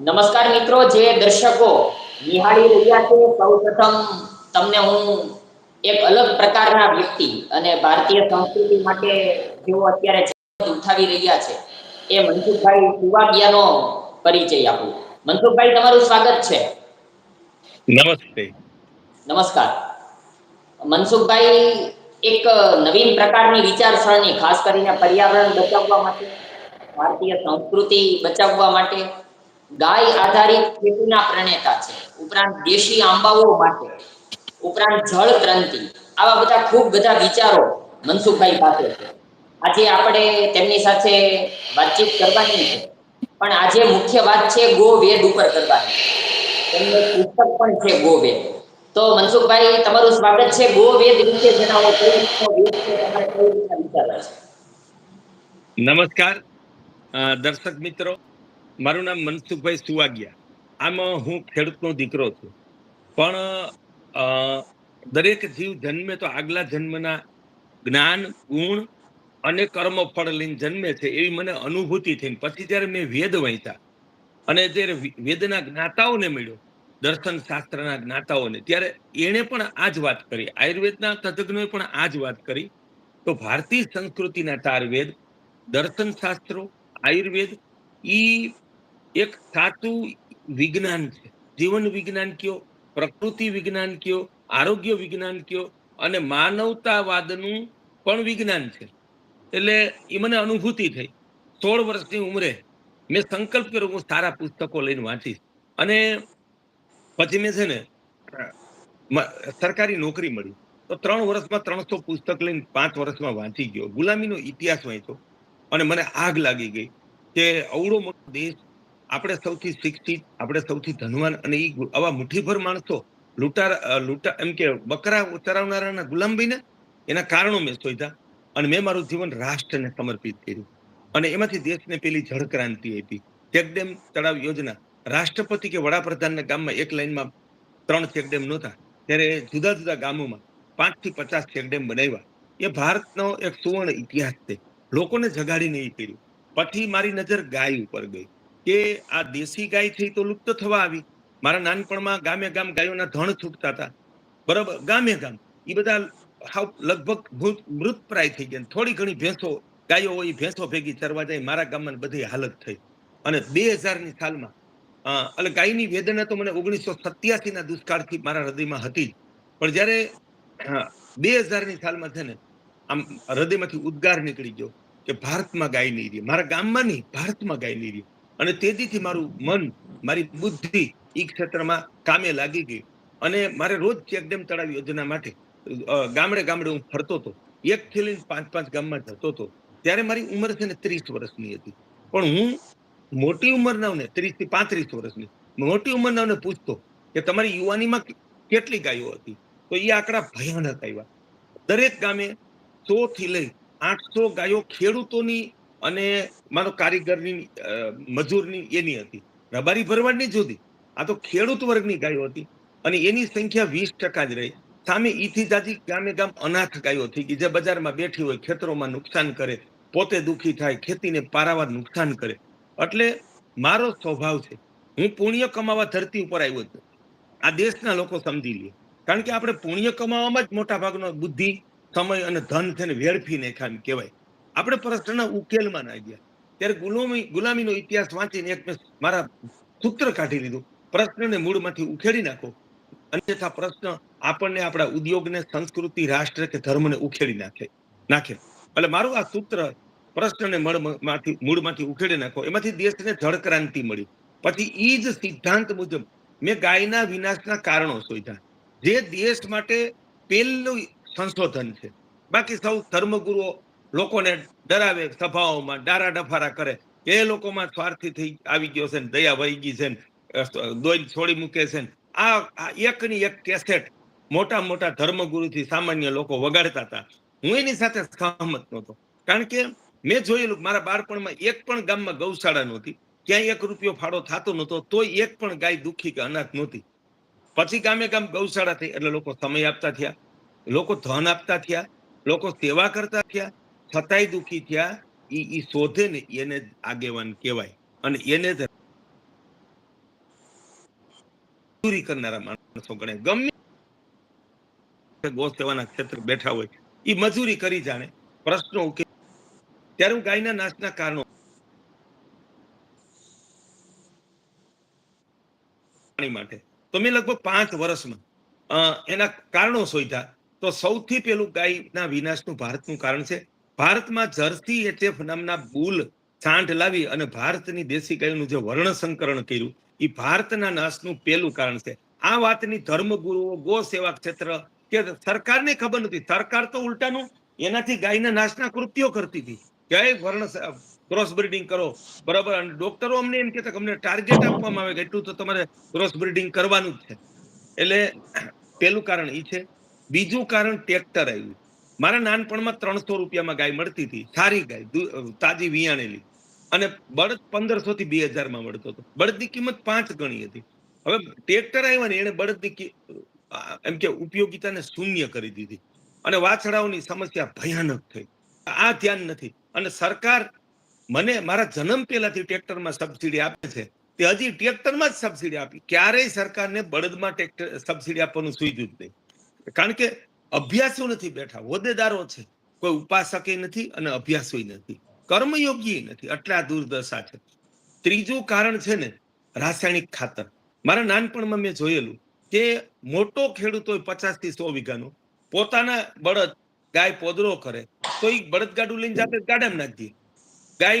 નમસ્કાર મિત્રો જે દર્શકો નિહાળી રહ્યા છે સૌ પ્રથમ તમને હું એક અલગ પ્રકારના વ્યક્તિ અને ભારતીય સંસ્કૃતિ માટે જેઓ અત્યારે ઉઠાવી રહ્યા છે એ મનસુખભાઈ સુવાડિયાનો પરિચય આપું. મનસુખભાઈ તમારું સ્વાગત છે. નમસ્તે. નમસ્કાર. મનસુખભાઈ એક નવીન પ્રકારની વિચારસરણી ખાસ કરીને પર્યાવરણ બચાવવા માટે ભારતીય સંસ્કૃતિ બચાવવા માટે ગાય આધારિત ખેતીના પ્રણેતા છે. ઉપરાંત દેશી આંબાઓ માટે, ઉપરાંત જળ ક્રાંતિ, આવા બધા ખૂબ બધા વિચારો મનસુખભાઈ પાસે આજે આપણે તેમની સાથે વાતચીત કરવાની છે. પણ આજે મુખ્ય વાત છે ગો વેદ ઉપર કરવાની. તેમનું પુસ્તક પણ છે ગો વેદ તો મનસુખભાઈ, તમારું સ્વાગત છે. ગો વેદ વિશે જણાવો, કઈ રીતે વિચારો છે? નમસ્કાર. દર્શક મિત્રો મારું નામ મનસુખભાઈ સુવાગિયા. આમાં હું ખેડૂતનો દીકરો છું. પણ દરેક જીવ જન્મે તો આગલા જન્મના જ્ઞાન, ગુણ અને કર્મ ફળ લઈને જન્મે છે એવી મને અનુભૂતિ થઈ પછી જ્યારે મેં વેદ વાંચ્યા અને જ્યારે વેદના જ્ઞાતાઓને મળ્યો, દર્શન શાસ્ત્રના જ્ઞાતાઓને, ત્યારે એણે પણ આ જ વાત કરી. આયુર્વેદના તજજ્ઞોએ પણ આ જ વાત કરી. તો ભારતીય સંસ્કૃતિના ચાર વેદ દર્શન શાસ્ત્રો, આયુર્વેદ, ઈ એક સાચું વિજ્ઞાન છે. જીવન વિજ્ઞાન કયો, પ્રકૃતિ વિજ્ઞાન કયો, આરોગ્ય વિજ્ઞાન કયો અને માનવતાવાદનું પણ વિજ્ઞાન છે. એટલે એ મને અનુભૂતિ થઈ. સોળ વર્ષની ઉંમરે મેં સંકલ્પ કર્યો, હું સારા પુસ્તકો લઈને વાંચીશ. અને પછી મેં છે ને સરકારી નોકરી મળી. તો ત્રણ વર્ષમાં ત્રણસો પુસ્તક લઈને પાંચ વર્ષમાં વાંચી ગયો. ગુલામીનો ઇતિહાસ વાંચ્યો. અને મને આગ લાગી ગઈ કે અવળો મોટો દેશ આપણે સૌથી શિક્ષિત, આપણે સૌથી ધનવાન અને એ આવા મુઠ્ઠીભર માણસો લૂંટાર લૂંટા, એમ કે બકરા ચરાવનારાના ગુલામભાઈને એના કારણો મેં શોધ્યા અને મેં મારું જીવન રાષ્ટ્રને સમર્પિત કર્યું. અને એમાંથી દેશને પેલી જળ ક્રાંતિ આપી. ચેકડેમ તળાવ યોજના. રાષ્ટ્રપતિ કે વડાપ્રધાનના ગામમાં એક લાઈનમાં ત્રણ ચેકડેમ નહોતા. ત્યારે જુદા જુદા ગામોમાં પાંચથી પચાસ ચેકડેમ બનાવ્યા. એ ભારતનો એક સુવર્ણ ઇતિહાસ છે. લોકોને જગાડીને એ કર્યું. પછી મારી નજર ગાય ઉપર ગઈ. કે આ દેશી ગાય થઈ તો લુપ્ત થવા આવી. મારા નાનપણમાં ગામે ગામ ગાયોના ધણ છૂટતા હતા. બરાબર? ગામે ગામ. એ બધા હાવ લગભગ મૃતપ્રાય થઈ ગયા. થોડી ઘણી ભેંસો, ગાયો હોય ભેંસો ભેગી ચરવા જાય. મારા ગામમાં બધી હાલત થઈ. અને બે હજારની સાલમાં એટલે ગાયની વેદના તો મને ઓગણીસો સત્યાસીના દુષ્કાળથી મારા હૃદયમાં હતી જ. પણ જ્યારે બે હજારની સાલમાં છે ને, આમ હૃદયમાંથી ઉદ્ગાર નીકળી ગયો કે ભારતમાં ગાય નહીં રહી. મારા ગામમાં નહીં, ભારતમાં ગાય નહીં રહી. અને તેથી મારું મન, મારી બુદ્ધિ એ ક્ષેત્રમાં કામે લાગી ગઈ. અને મારે રોજ ચેકડેમ તળાવ યોજના માટે ગામડે ગામડે હું ફરતો હતો. એક થી પાંચ પાંચ ગામમાં જતો હતો. ત્યારે મારી ઉંમર છે ને ત્રીસ વર્ષની હતી. પણ હું મોટી ઉંમરના ત્રીસથી પાંત્રીસ વર્ષની, મોટી ઉંમરનાઓને પૂછતો કે તમારી યુવાનીમાં કેટલી ગાયો હતી? તો એ આંકડા ભયાનક આવ્યા. દરેક ગામે સો થી લઈ આઠસો ગાયો ખેડૂતોની અને માનો કારીગરની મજૂરની એની હતી. રબારી ભરવાડની જુદી આ તો ખેડૂત વર્ગની ગાયો હતી. અને એની સંખ્યા વીસ ટકા જ રહી. સામે ઈથી જાજી ગામે ગામ અનાથ ગાયો થઈ ગઈ. જે બજારમાં બેઠી હોય, ખેતરોમાં નુકસાન કરે, પોતે દુખી થાય, ખેતીને પારાવાર નુકસાન કરે. એટલે મારો સ્વભાવ છે, હું પુણ્ય કમાવા ધરતી ઉપર આવ્યો છું. આ દેશના લોકો સમજી લે. કારણ કે આપણે પુણ્ય કમાવામાં જ મોટા ભાગનો બુદ્ધિ, સમય અને ધન છે ને વેડફી નાખ્યા કહેવાય. આપણે પ્રશ્નના ઉકેલમાં ના ગયા. ત્યારે ગુલામી, ગુલામીનો ઇતિહાસ વાંચીને એક મારા સૂત્ર કાઢી લીધું. પ્રશ્નને મૂળમાંથી ઉખેડી નાખો. અન્યથા પ્રશ્ન આપણને આપણા ઉદ્યોગને, સંસ્કૃતિ, રાષ્ટ્ર કે ધર્મને ઉખેડી નાખે. નાખે. એટલે મારું આ સૂત્ર પ્રશ્નને મળમાંથી, મૂળમાંથી ઉખેડી નાખો. એમાંથી દેશને જળ ક્રાંતિ મળી. પછી એ જ સિદ્ધાંત મુજબ મેં ગાયના વિનાશના કારણો શોધ્યા. જે દેશ માટે પહેલું સંશોધન છે. બાકી સૌ ધર્મગુરુઓ લોકોને ડરાવે, સભાઓમાં ડારા ડફારા કરે. એ લોકોમાં સ્વાર્થી થઈ આવી ગયો છે ને, દયા વહી ગઈ છે ને દોઈ છોડી મૂકે છે ને. આ આ એકની એક કેસેટ મોટા મોટા ધર્મગુરુથી સામાન્ય લોકો વગાડતા હતા. હું એની સાથે સહમત નહોતો. કારણ કે મેં જોયેલું મારા બાળપણમાં એક પણ ગામમાં ગૌશાળા નહોતી. ક્યાંય એક રૂપિયો ફાળો થતો નહોતો, તોય એક પણ ગાય દુઃખી કે અનાથ નહોતી. પછી ગામે ગામ ગૌશાળા થઈ એટલે લોકો સમય આપતા થયા, લોકો ધન આપતા થયા, લોકો સેવા કરતા થયા છતાંય દુઃખી થયા એ શોધે ને એને આગેવાન કહેવાય. અને એને મજૂરી કરનારા માણસો ગણે. ગમે ગો સેવાના ક્ષેત્ર બેઠા હોય એ મજૂરી કરી જાણે. પ્રશ્નો ઉકેલ. ત્યારે હું ગાયના નાશના કારણો પાણી માટે. તો મેં લગભગ પાંચ વર્ષમાં એના કારણો શોધ્યા. તો સૌથી પેલું ગાયના વિનાશનું ભારતનું કારણ છે ભારતમાં જર્સી એચએફ નામના બુલ છાંટ લાવી અને ભારતની દેશી ગાયનું જે વર્ણ સંકરણ કર્યું એ ભારતના નાશનું પહેલું કારણ છે. આ વાતની ધર્મગુરુઓ ગો સેવા ક્ષેત્ર કે સરકારને ખબર નથી. સરકાર તો ઉલટાનું એનાથી ગાયના નાશના કૃત્યો કરતી હતી. ક્યાંય વર્ણ ક્રોસ બ્રીડિંગ કરો. બરાબર? અને ડોક્ટરો અમને એમ કહેતા અમને ટાર્ગેટ આપવામાં આવે કે એટલું તો તમારે ક્રોસ બ્રીડિંગ કરવાનું જ છે. એટલે પેલું કારણ એ છે. બીજું કારણ ટ્રેક્ટર આવ્યું. મારા નાનપણમાં ત્રણસો રૂપિયામાં ગાય મળતી હતી. સારી ગાય તાજી વિયાણેલી. અને બળદ પંદરસો થી બે હજારમાં મળતો હતો. બળદની કિંમત પાંચ ગણી હતી. હવે ટ્રેક્ટર આવ્યા ને એને બળદની એમ કે ઉપયોગિતાને શૂન્ય કરી દીધી. અને વાછડાઓની સમસ્યા ભયાનક થઈ. આ ધ્યાન નથી. અને સરકાર મને મારા જન્મ પહેલાથી ટ્રેક્ટરમાં સબસિડી આપે છે. તે હજી ટ્રેક્ટરમાં જ સબસિડી આપી. ક્યારેય સરકારને બળદમાં ટ્રેક્ટર, સબસિડી આપવાનું સૂઝ્યું જ નહીં. કારણ કે અભ્યાસો નથી બેઠા, હોદ્દેદારો છે. કોઈ ઉપાસકે નથી અને અભ્યાસોય નથી. કર્મયોગી નથી, એટલે દુર્દશા છે. ત્રીજું કારણ છે ને, રાસાયણિક ખાતર. મારા નાનપણમાં મેં જોયેલું કે મોટો ખેડૂત હોય પચાસથી સો વીઘાનો, પોતાના બળદ ગાય પોદરો કરે, તો એ બળદગાડું લઈને જાતે ગાડામાં નાખી દે. ગાય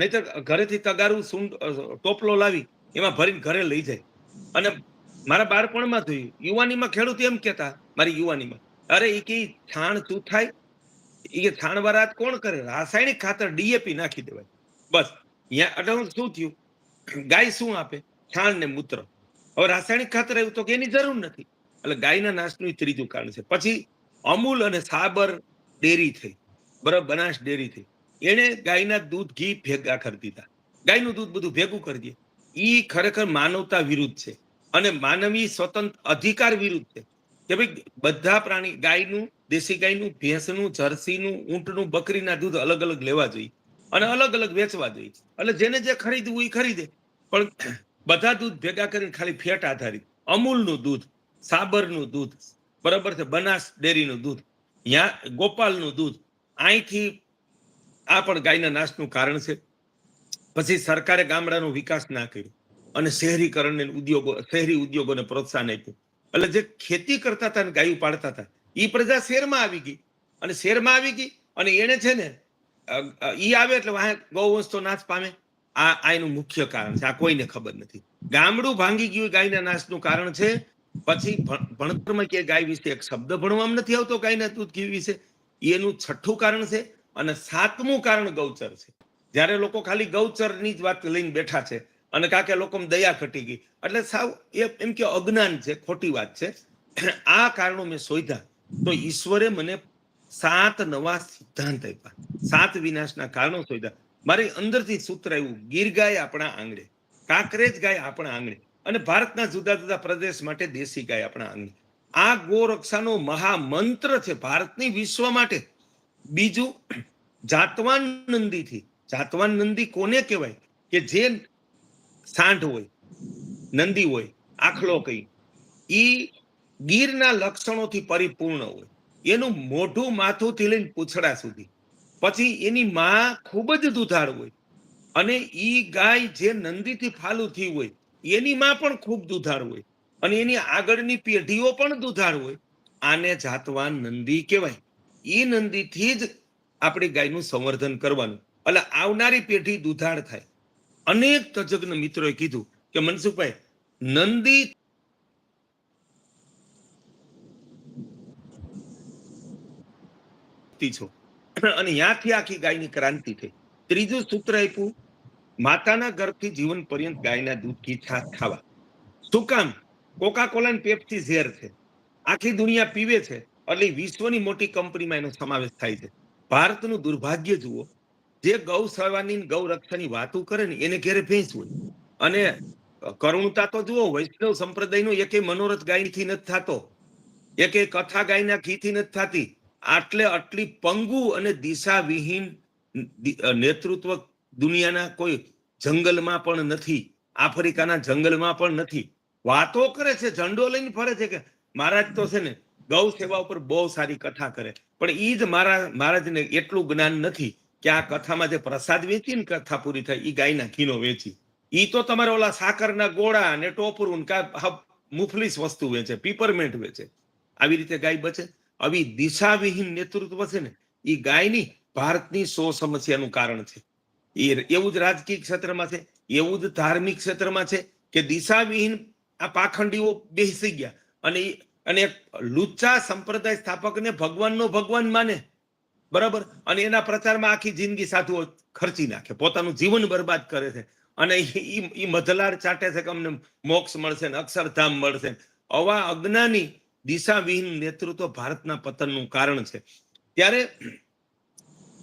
નહીતર ઘરેથી તગારું સૂંઢ ટોપલો લાવી, એમાં ભરીને ઘરે લઈ જાય. અને મારા બાળપણમાં થયું યુવાનીમાં ખેડૂત એમ કહેતા, મારી યુવાનીમાં અરે એ કે છાણ તું થાય એ છાણ વરાત કોણ કરે? રાસાયણિક ખાતર ડીએપી નાખી દેવાય. બસ અહીંયા અઢાર શું થયું? ગાય શું આપે? છાણ ને મૂત્ર. હવે રાસાયણિક ખાતર આવ્યું તો એની જરૂર નથી. એટલે ગાયના નાશનું ત્રીજું કારણ છે. પછી અમૂલ અને સાબર ડેરી થઈ. બરાબર, બનાસ ડેરી થઈ. એણે ગાયના દૂધ ઘી ભેગા કરી દીધા. ગાયનું દૂધ બધું ભેગું કરી દે. એ ખરેખર માનવતા વિરુદ્ધ છે. અને માનવી સ્વતંત્ર અધિકાર વિરુદ્ધ છે. કે ભાઈ બધા પ્રાણી, ગાયનું, દેશી ગાયનું, ભેંસનું, જર્સીનું, ઊંટનું, બકરીના દૂધ અલગ અલગ લેવા જોઈએ અને અલગ અલગ વેચવા જોઈએ. એટલે જેને જે ખરીદવું એ ખરીદે. પણ બધા દૂધ ભેગા કરીને ખાલી ફેટ આધારિત. અમૂલનું દૂધ, સાબરનું દૂધ, બરાબર છે, બનાસ ડેરીનું દૂધ, યા ગોપાલનું દૂધ અહીંથી આ પણ ગાયના નાશનું કારણ છે. પછી સરકારે ગામડાનો વિકાસ ના કર્યો અને શહેરીકરણને ઉદ્યોગો, શહેરી ઉદ્યોગોને પ્રોત્સાહન આપ્યું. એટલે જે ખેતી કરતા હતા ને ગાયું પાડતા હતા એ પ્રજા શેરમાં આવી ગઈ. અને શેરમાં આવી ગઈ અને એને છે ને ઈ આવે એટલે ગૌવંશ તો નાશ પામે. આ આ એનું મુખ્ય કારણ છે, આ કોઈને ખબર નથી. ગામડું ભાંગી ગયું ગાયના નાશનું કારણ છે, પછી ભણ- ભણતરમાં કે ગાય વિશે એક શબ્દ ભણવામાં નથી આવતો ગાયના દૂધ ઘી વિશે. એનું છઠ્ઠું કારણ છે અને સાતમું કારણ ગૌચર છે. જ્યારે લોકો ખાલી ગૌચરની જ વાત લઈને બેઠા છે અને કાકે લોકોમાં દયા ઘટી ગઈ. એટલે સાવ એમ કે અજ્ઞાન છે, ખોટી વાત છે. આ કારણો મેં શોધ્યા. તો ઈશ્વરે મને સાત નવા સિદ્ધાંત આપ્યા. સાત વિનાશના કારણો શોધ્યા. મારી અંદરથી સૂત્ર આવ્યું, ગીર ગાય આપણા આંગણે, કાંકરેજ ગાય આપણા આંગણે અને ભારતના જુદા જુદા પ્રદેશ માટે દેશી ગાય આપણા આંગણે. આ ગોરક્ષાનો મહામંત્ર છે ભારતની વિશ્વ માટે. બીજું, જાતવાન નંદીથી. જાતવાન નંદી કોને કહેવાય? કે જે સાંઢ હોય, નંદી હોય, આખલો કઈ. ઈ ગીરના લક્ષણોથી પરિપૂર્ણ હોય. એનું મોઢું માથુંથી લઈને પૂંછડા સુધી. પછી એની માં ખૂબ જ દુધાળ હોય. અને ઈ ગાય જે નંદીથી ફાલુ થઈ હોય, એની માં પણ ખૂબ દુધાળ હોય. અને એની આગળની પેઢીઓ પણ દુધાળ હોય. આને જાતવાન નંદી કહેવાય. ઈ નંદીથી જ આપણી ગાયનું સંવર્ધન કરવાનું. એટલે આવનારી પેઢી દુધાળ થાય. અનેક તજજ્ઞ મિત્રોએ કીધું કે મનસુખભાઈ, નંદી છો. અને ત્યાંથી આખી ગાયની ક્રાંતિ થઈ. ત્રીજું સૂત્ર આપ્યું, માતાના ગર્ભથી જીવન પર્યંત ગાયના દૂધ, ઘી, છાશ ખાવા. શું કામ? કોકા કોલા પેપ્સી ઝેર છે. આખી દુનિયા પીવે છે. એટલે વિશ્વની મોટી કંપનીમાં એનો સમાવેશ થાય છે. ભારતનું દુર્ભાગ્ય જુઓ જે ગૌ સેવાની ગૌ રક્ષાની વાતો કરે ને, એને ઘેરે ભેંસ હોય અને કરુણતા તો જુઓ, વૈષ્ણવ સંપ્રદાયનો એકે મનોરથ ગાયથી નથી થતો. એકે કથા ગાયના ઘીથી નથી થતી. આટલે આટલી પંગુ અને દિશાવિહીન નેતૃત્વ દુનિયાના કોઈ જંગલમાં પણ નથી. આફ્રિકાના જંગલમાં પણ નથી. વાતો કરે છે, ઝંડો લઈને ફરે છે કે મહારાજ તો છે ને ગૌ સેવા ઉપર બહુ સારી કથા કરે. પણ એ જ મારા, મહારાજને એટલું જ્ઞાન નથી. કે આ કથામાં જે પ્રસાદ વેચી ને કથા પૂરી થાય એ ગાયના ઘીનો વેચી. એ તો તમારે ઓલા સાકરના ગોળા ને ટોપરું કા મુફલીસ વસ્તુ વેચે પીપરમેન્ટ વેચે. આવી રીતે ગાય બચે. આવી દિશાવિહીન નેતૃત્વ છે ને એ ગાયની ભારતની સો સમસ્યાનું કારણ છે. એ એવું જ રાજકીય ક્ષેત્રમાં છે, એવું જ ધાર્મિક ક્ષેત્રમાં છે કે દિશાવિહીન આ પાખંડીઓ બેસી ગયા. અને અને લુચ્ચા સંપ્રદાય સ્થાપકને ભગવાનનો ભગવાન માને. બરાબર? અને એના પ્રચારમાં આખી જિંદગી સાધુઓ ખર્ચી નાખે. પોતાનું જીવન બરબાદ કરે છે. અને એ મધલાર ચાટે છે કે અમને મોક્ષ મળશે ને અક્ષરધામ મળશે. આવા અજ્ઞાની દિશાવિહીન નેતૃત્વ ભારતના પતનનું કારણ છે. ત્યારે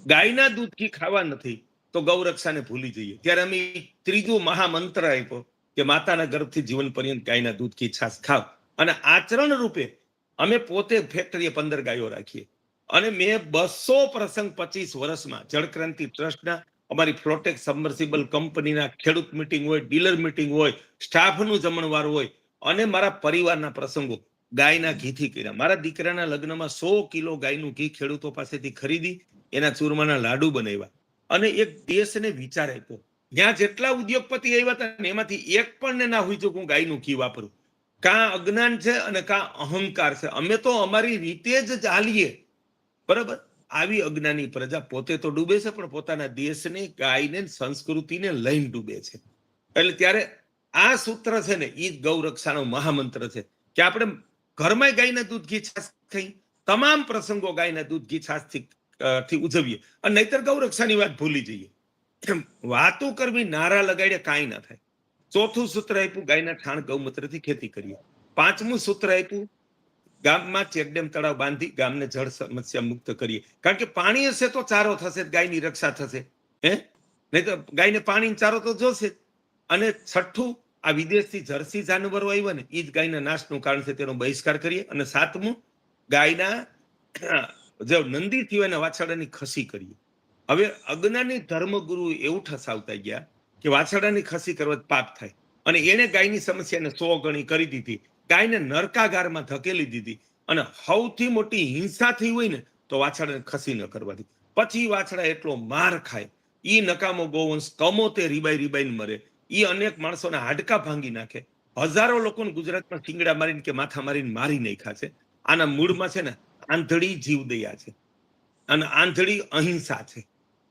ગાયના દૂધથી ખાવા નથી તો ગૌરક્ષાને ભૂલી જઈએ. ત્યારે અમે ત્રીજો મહામંત્ર આપ્યો કે માતાના ગર્ભથી જીવન પર્યંત ગાયના દૂધથી છાશ ખાવ. અને આચરણ રૂપે અમે પોતે ફેક્ટરીએ પંદર ગાયો રાખીએ. અને મેં બસો પ્રસંગ પચીસ વર્ષમાં જળક્રાંતિ ટ્રસ્ટના અમારી ફ્લોટેક સબમર્સિબલ કંપનીના ખેડૂત મિટિંગ હોય ડીલર મિટિંગ હોય સ્ટાફનું જમણવાર હોય અને મારા પરિવારના પ્રસંગો ગાયના ઘીથી કર્યા. મારા દીકરાના લગ્નમાં સો કિલો ગાયનું ઘી ખેડૂતો પાસેથી ખરીદી, એના ચૂરમાના લાડુ બનાવ્યા અને એક દેશને વિચાર આપ્યો. ત્યાં જેટલા ઉદ્યોગપતિ આવ્યા હતા ને એમાંથી એક પણ ને ના હોય જો હું ગાયનું ઘી વાપરું. કાં અજ્ઞાન છે અને કાં અહંકાર છે. અમે તો અમારી રીતે જ ચાલીએ બરાબર? આવી અજ્ઞાની પ્રજા પોતે તો ડૂબે છે, પણ પોતાના દેશને, ગાયને, સંસ્કૃતિને લઈને ડૂબે છે. એટલે ત્યારે આ સૂત્ર છે ને એ ગૌરક્ષાનો મહામંત્ર છે. કે આપણે ઘરમાં ગાયના દૂધ ઘી છાસ થઈ, તમામ પ્રસંગો ગાયના દૂધ ઘી છાશથી થી ઉજવીએ. અને નહીતર ગૌરક્ષાની વાત ભૂલી જઈએ. વાતો કરવી, નારા લગાડ્યા કાંઈ ના થાય. ચોથું સૂત્ર આપ્યું, ગાયના ઠાણ ગૌમૂત્રથી ખેતી કરીએ. પાંચમું સૂત્ર આપ્યું ગામમાં ચેકડેમ તળાવ બાંધી ગામને જળ સમસ્યા મુક્ત કરીએ. કારણ કે પાણી હશે તો ચારો થશે ગાયની રક્ષા થશે. હે? નહીં તો ગાયને પાણી ચારો તો જોશે અને છઠ્ઠું, આ વિદેશથી જર્સી જાનવરો આવ્યા ને એ જ ગાયના નાશનું કારણ છે, તેનો બહિષ્કાર કરીએ. અને સાતમું, ગાયના, જે નંદી એના વાછરડાની ખસી કરીએ. હવે અજ્ઞાની ધર્મગુરુ એવું ઠસાવતા ગયા કે વાછરડાની ખસી કરવા પાપ થાય. અને એને ગાયની સમસ્યાને સો ગણી કરી દીધી. ગાયને નરકાગારમાં ધકેલી દીધી અને સૌથી મોટી હિંસા થઈ હોય ને તો વાછરડાને ખસી ન કરવાથી. પછી વાછડા એટલો માર ખાય. એ નકામો ગોવંશ કમોતે રીબાઈ રીબાઈને મરે. એ અનેક માણસોના હાડકા ભાંગી નાખે. હજારો લોકોને ગુજરાતમાં શિંગડા મારીને કે માથા મારીને મારી નાખ્યા છે. આના મૂળમાં છે ને આંધળી જીવદયા છે. અને આંધળી અહિંસા છે.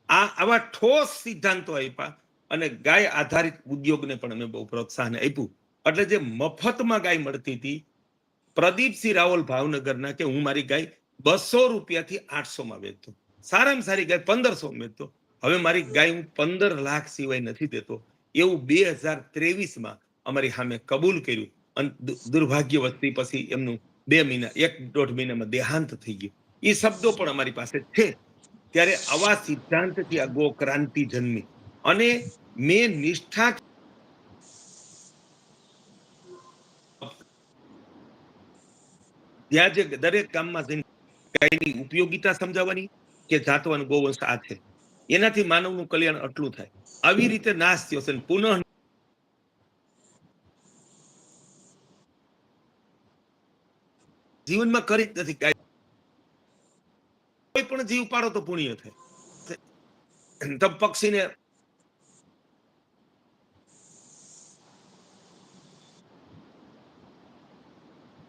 આ આવા ઠોસ સિદ્ધાંતો આપ્યા અને ગાય આધારિત ઉદ્યોગને પણ અમે બહુ પ્રોત્સાહન આપ્યું એટલે જે મફતમાં ગાય મળતી હતી, પ્રદીપસિંહ રાવલ ભાવનગરના કે હું મારી ગાય બસો રૂપિયાથી આઠસો માં વેચતો. સારામાં સારી ગાય પંદરસોમાં વેચતો. હવે મારી ગાય હું પંદર લાખ સિવાય નથી દેતો. એવું બે હજાર ત્રેવીસમાં અમારી સામે કબૂલ કર્યું. અને દુર્ભાગ્ય વસ્તી પછી એમનું બે મહિના, એક દોઢ મહિનામાં દેહાંત થઈ ગયું. એ શબ્દો પણ અમારી પાસે છે. ત્યારે આવા સિદ્ધાંતથી આ ગો ક્રાંતિ જન્મી. અને મેં નિષ્ઠા ત્યાં જે દરેક ગામમાં જઈને ગાયની ઉપયોગિતા સમજાવવાની કે જાતવાન ગોવંશ આ છે. એનાથી માનવનું કલ્યાણ આટલું થાય. આવી રીતે નાશ થયો છે પુનઃ જીવનમાં કરી જ નથી કોઈ પણ જીવ પાડો તો પુણ્ય થાય. પક્ષીને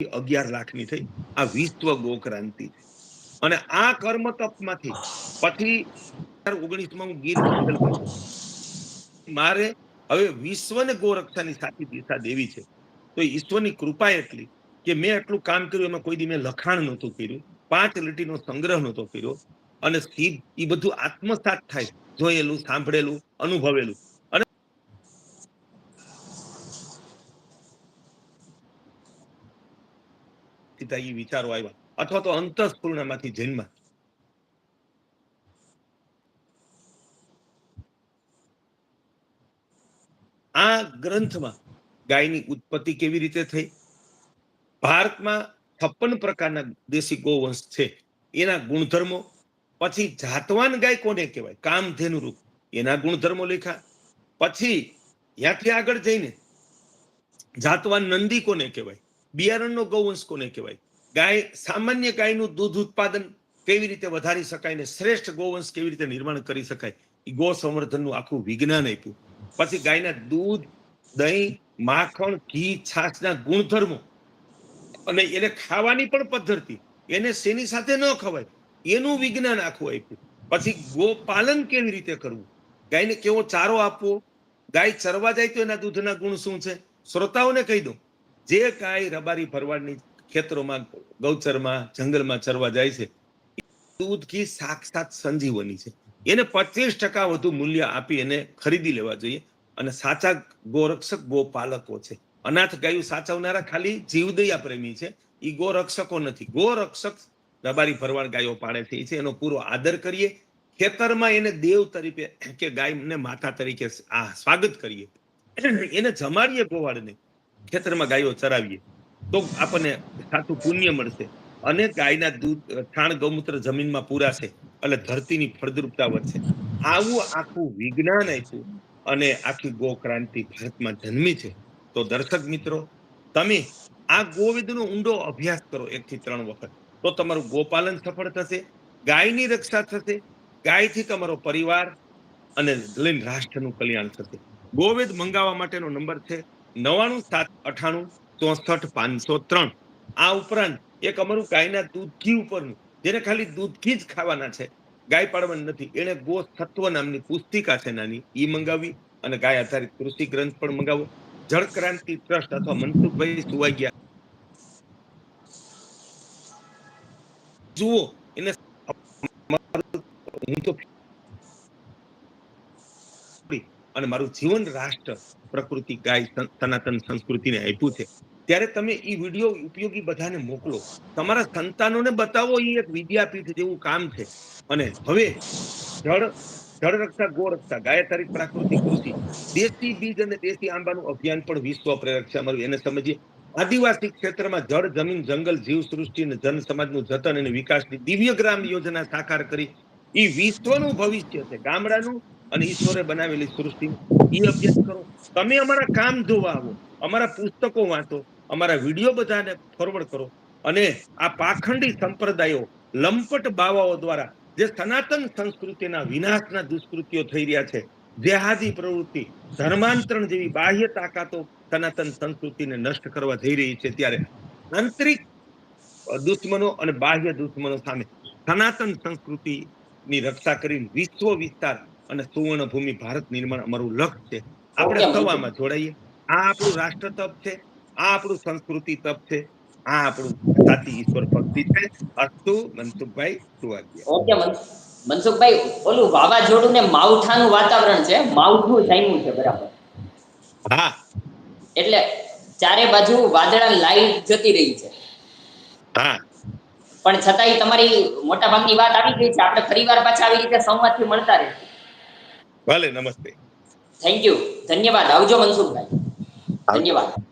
અગિયાર લાખની થઈ. આ વિશ્વ ગોક્રાંતિ અને આ કર્મ તપમાંથી પછી ઓગણીસમાં હું ગીર મારે હવે વિશ્વને ગોરક્ષાની સાચી દિશા દેવી છે. તો ઈશ્વરની કૃપા એટલી કે મેં એટલું કામ કર્યું, એમાં કોઈ દી મેં લખાણ નહોતું કર્યું, પાંચ લીટીનો સંગ્રહ નહોતો કર્યો અને સીધ એ બધું આત્મસાત થાય. જોયેલું, સાંભળેલું, અનુભવેલું અને સીધા એ વિચારો આવ્યા. અથવા તો અંતઃસ્ફૂર્ણમાંથી જન્મ. આ ગ્રંથમાં ગાયની ઉત્પત્તિ કેવી રીતે થઈ? ભારતમાં છપ્પન પ્રકારના દેશી ગોવંશ છે. એના ગુણધર્મો, પછી જાતવાન ગાય કોને કહેવાય? કામધેનુ રૂપ. એના ગુણધર્મો લખ્યા પછી ત્યાંથી આગળ જઈને જાતવાન નંદી કોને કહેવાય? બિયારણનો ગૌવંશ કોને કહેવાય? ગાય, સામાન્ય ગાયનું દૂધ ઉત્પાદન કેવી રીતે વધારી શકાય ને શ્રેષ્ઠ ગૌવંશ કેવી રીતે નિર્માણ કરી શકાય? એ ગો સંવર્ધનનું આખું વિજ્ઞાન આપ્યું. પછી ગાયના દૂધ, દહીં, માખણ, ઘી, છાશના ગુણધર્મો અને એને ખાવાની પણ પદ્ધતિ. એને શેની સાથે ન ખવાય? એનું વિજ્ઞાન આખું આપ્યું. પછી ગોપાલન કેવી રીતે કરવું? ગાયને કેવો ચારો આપવો? ગાય ચરવા જાય તો એના દૂધના ગુણ શું છે? શ્રોતાઓને કહી દઉં. જે ગાય રબારી ભરવાડની ખેતરોમાં, ગૌચરમાં, જંગલમાં ચરવા જાય છે દૂધ ઘી સાક્ષાત સંજીવની છે. એને પચીસ ટકા વધુ મૂલ્ય આપી એને ખરીદી લેવા જોઈએ અને સાચા ગોરક્ષક ગોપાલકો છે. અનાથ ગાયું સાચવનારા ખાલી જીવદયા પ્રેમી છે. એ ગોરક્ષકો નથી. ગોરક્ષક રબારી ભરવાડ ગાયો પાડે છે. એ છે. એનો પૂરો આદર કરીએ. ખેતરમાં એને દેવ તરીકે કે ગાયને માતા તરીકે આ સ્વાગત કરીએ. એને જમાડીએ ગોવાળને. ખેતરમાં ગાયો ચરાવીએ, તો આપણને સાચું પુણ્ય મળશે. અને ગાયના દૂધ, છાણ, ગૌમૂત્ર જમીનમાં પૂરાશે, એટલે ધરતીની ફળદ્રુપતા વધશે. આવું આખું વિજ્ઞાન આપ્યું અને આખી ગો ભારતમાં જન્મી છે. તો દર્શક મિત્રો, તમે આ ગોવિંદનો ઊંડો અભ્યાસ કરો એક થી ત્રણ વખત. તો તમારું ગોપાલન સફળ થશે, ગાયની રક્ષા થશે, ગાયથી તમારો પરિવાર અને રાષ્ટ્રનું કલ્યાણ થશે. ગોવેદ મંગાવવા માટેનો નંબર છે નવાણું સાત, અઠાણું, ચોસઠ, પાંચસો ત્રણ. આ ઉપરાંત એક અમારું ગાયના દૂધ ઘી ઉપરનું, જેને ખાલી દૂધ ઘી જ ખાવાના છે, ગાય પાડવાની નથી. એને ગો સત્વ નામની પુસ્તિકા છે નાની, ઈ મંગાવી અને ગાય આધારિત કૃષિ ગ્રંથ પણ મંગાવો. જળ ક્રાંતિ ટ્રસ્ટ અથવા મનસુખભાઈ સુવાગ્યા જુઓ, એને હું તો અને મારું જીવન રાષ્ટ્ર, પ્રકૃતિ, ગાય સનાતન સંસ્કૃતિને આપ્યું છે. ત્યારે તમે એ વીડિયો ઉપયોગી બધાને મોકલો. તમારા સંતાનોને બતાવો એ એક વિદ્યાપીઠ જેવું કામ છે. અને હવે જળ જળ રક્ષા, ગો રક્ષા, ગાયતારી, પ્રાકૃતિક કૃષિ, દેશી બીજ અને દેશી આંબાનું અભિયાન પણ વિશ્વ પ્રેરક છે એને સમજીએ, આદિવાસી ક્ષેત્રમાં જળ, જમીન, જંગલ, જીવ સૃષ્ટિ અને જન સમાજનું જતન અને વિકાસની દિવ્ય ગ્રામ યોજના સાકાર કરી એ વિશ્વનું ભવિષ્ય છે. ગામડાનું અને ઈશ્વરે બનાવેલી સૃષ્ટિ. એ અભ્યાસ કરો. તમે અમારા કામ જોવા આવો. અમારા પુસ્તકો વાંચો. અમારા વીડિયો બધાને ફોરવર્ડ કરો. અને આ પાખંડી સંપ્રદાયો લંપટ બાવાઓ દ્વારા જે સનાતન સંસ્કૃતિના વિનાશના દુષ્કૃત્યો થઈ રહ્યા છે, જેહાદી પ્રવૃત્તિ, ધર્માંતરણ જેવી બાહ્ય તાકાતો સનાતન સંસ્કૃતિને નષ્ટ કરવા જઈ રહી છે ત્યારે આંતરિક દુશ્મનો અને બાહ્ય દુશ્મનો સામે સનાતન સંસ્કૃતિની રક્ષા કરી વિશ્વ વિસ્તાર અને સુવર્ણ ભૂમિ ભારત નિર્માણ અમારું લક્ષ્ય છે. આપણે સવામાં જોડાઈએ. આ આપણું રાષ્ટ્ર તપ છે. આ આપણું સંસ્કૃતિ તપ છે. આ આપણું સાચી ઈશ્વર ભક્તિ છે. અસ્તુ મનસુખભાઈ સુવાગ્યા. ઓકે મનસુખભાઈ ઓલું વાવાઝોડું ને માવઠાનું વાતાવરણ છે. માવઠું જામ્યું છે બરાબર. હા. એટલે ચારે બાજુ વાદળા લાઈટ જતી રહી છે. હા. પણ છતાંય તમારી મોટા ભાગની વાત આવી ગઈ છે. આપણે ફરીવાર પાછા આવી રીતે સંવાદથી મળતા રહે ભલે નમસ્તે. થેન્ક યુ ધન્યવાદ. આવજો મનસુખભાઈ. ધન્યવાદ.